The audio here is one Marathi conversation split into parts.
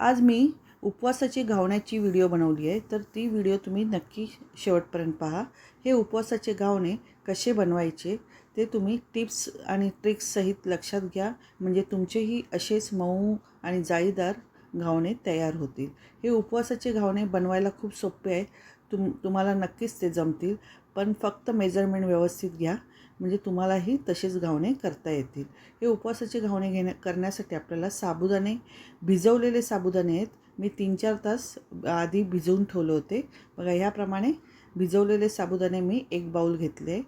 आज मी उपवासाची घावण्याची व्हिडिओ बनवली आहे तर ती व्हिडिओ तुम्ही नक्की शेवटपर्यंत पहा. हे उपवासाचे घावणे कसे बनवायचे ते तुम्ही टिप्स आणि ट्रिक्ससहित लक्षात घ्या. म्हणजे तुमचेही असेच मऊ आणि जाळीदार घावणे तयार होतील. हे उपवासाचे घावणे बनवायला खूप सोपे आहे. तुम तुम्हाला नक्कीच ते जमतील. पण फक्त मेजरमेंट व्यवस्थित घ्या. म्हणजे तुम्हालाही तसेच घावणे करता येतील. हे उपवासाचे घावणे घेण्या करण्यासाठी आपल्याला साबुदाणे भिजवलेले साबुदाणे आहेत. मी तीन चार तास आधी भिजवून ठेवले होते. बघा ह्याप्रमाणे भिजवलेले साबुदाणे मी एक बाऊल घेतले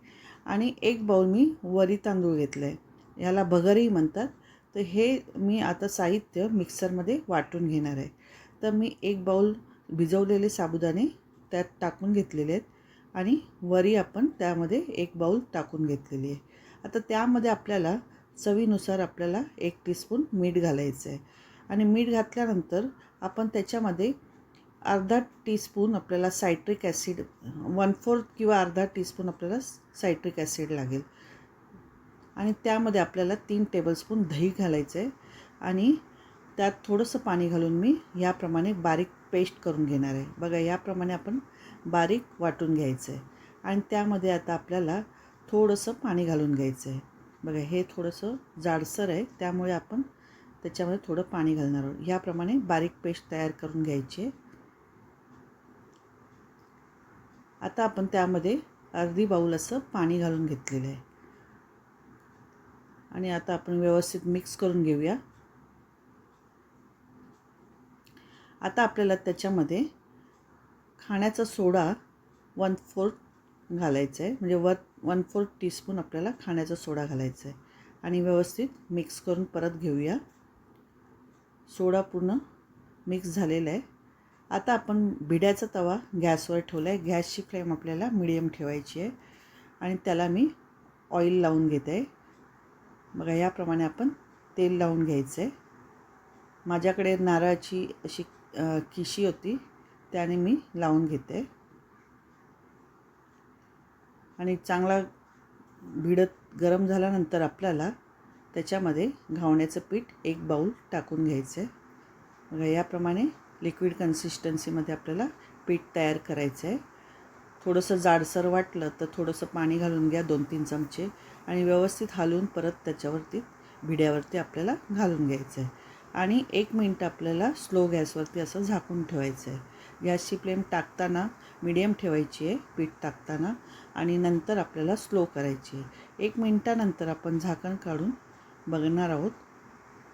आणि एक बाऊल मी वरी तांदूळ घेतले. ह्याला भगरही म्हणतात. तर हे मी आता साहित्य मिक्सरमध्ये वाटून घेणार आहे. तर मी एक बाऊल भिजवलेले साबुदाणे त्यात टाकून घेतलेले आहेत. आणि वरी आपण त्यामध्ये एक बाऊल टाकून घेतलेली आहे. आता त्यामध्ये आपल्याला चवीनुसार आपल्याला एक टीस्पून मीठ घालायचं आहे. आणि मीठ घातल्यानंतर आपण त्याच्यामध्ये अर्धा टीस्पून आपल्याला सायट्रिक ॲसिड वन फोर्थ किंवा अर्धा टीस्पून आपल्याला सायट्रिक ॲसिड लागेल. आणि त्यामध्ये आपल्याला तीन टेबलस्पून दही घालायचं आहे. आणि त्यात थोडंसं पाणी घालून मी याप्रमाणे बारीक पेस्ट करून घेणार आहे. बघा याप्रमाणे आपण बारीक वाटून घ्यायचं. आहे आणि त्यामध्ये आता आपल्याला थोडंसं पाणी घालून घ्यायचं आहे बघा हे थोडंसं जाडसर आहे त्यामुळे आपण त्याच्यामध्ये थोडं पाणी घालणार आहोत. ह्याप्रमाणे बारीक पेस्ट तयार करून घ्यायची. आहे आता आपण त्यामध्ये अर्धी बाऊल असं पाणी घालून घेतलेलं आहे. आणि आता आपण व्यवस्थित मिक्स करून घेऊया. आता आपल्याला त्याच्यामध्ये खाण्याचा सोडा वन फोर्थ घालायचा आहे म्हणजे वन वन फोर्थ टीस्पून आपल्याला खाण्याचा सोडा घालायचा आहे आणि व्यवस्थित मिक्स करून परत घेऊया. सोडा पूर्ण मिक्स झालेला आहे. आता आपण भिड्याचा तवा गॅसवर ठेवला आहे गॅसची फ्लेम आपल्याला मिडियम ठेवायची आहे. आणि त्याला मी ऑइल लावून घेते. आहे बघा याप्रमाणे आपण तेल लावून घ्यायचं आहे माझ्याकडे नारळाची अशी किशी होती. त्याने मी लावून घेते. आणि चांगला भिडत गरम झाल्यानंतर आपल्याला त्याच्यामध्ये घावण्याचं पीठ एक बाऊल टाकून घ्यायचं. आहे बघा याप्रमाणे लिक्विड कन्सिस्टन्सीमध्ये आपल्याला पीठ तयार करायचं आहे थोडंसं जाडसर वाटलं तर थोडंसं पाणी घालून घ्या दोन तीन चमचे. आणि व्यवस्थित हलवून परत त्याच्यावरती भिड्यावरती आपल्याला घालून घ्यायचं आहे आणि एक मिनटं आपल्याला स्लो गॅसवरती असं झाकून ठेवायचं आहे गॅसची फ्लेम टाकताना मिडियम ठेवायची आहे पीठ टाकताना आणि नंतर आपल्याला स्लो करायची आहे. एक मिनटानंतर आपण झाकण काढून बघणार आहोत.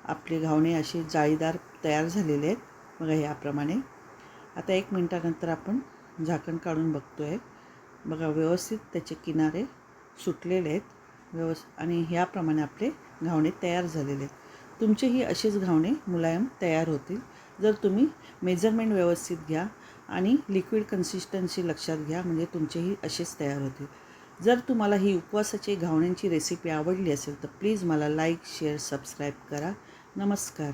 आपले घावणे असे जाळीदार तयार झालेले आहेत. बघा याप्रमाणे. आता एक मिनटानंतर आपण झाकण काढून बघतो आहे बघा व्यवस्थित त्याचे किनारे सुटलेले आहेत. व्यवस् आणि ह्याप्रमाणे आपले घावणे तयार झालेले आहेत. तुमचेही असेच घावणे मुलायम तयार होतील. जर तुम्ही मेजरमेंट व्यवस्थित घ्या आणि लिक्विड कन्सिस्टन्सी लक्षात घ्या म्हणजे तुमचेही असेच तयार होतील. जर तुम्हाला ही उपवासाची घावण्यांची रेसिपी आवडली असेल तर प्लीज मला लाईक शेअर सबस्क्राईब करा. नमस्कार.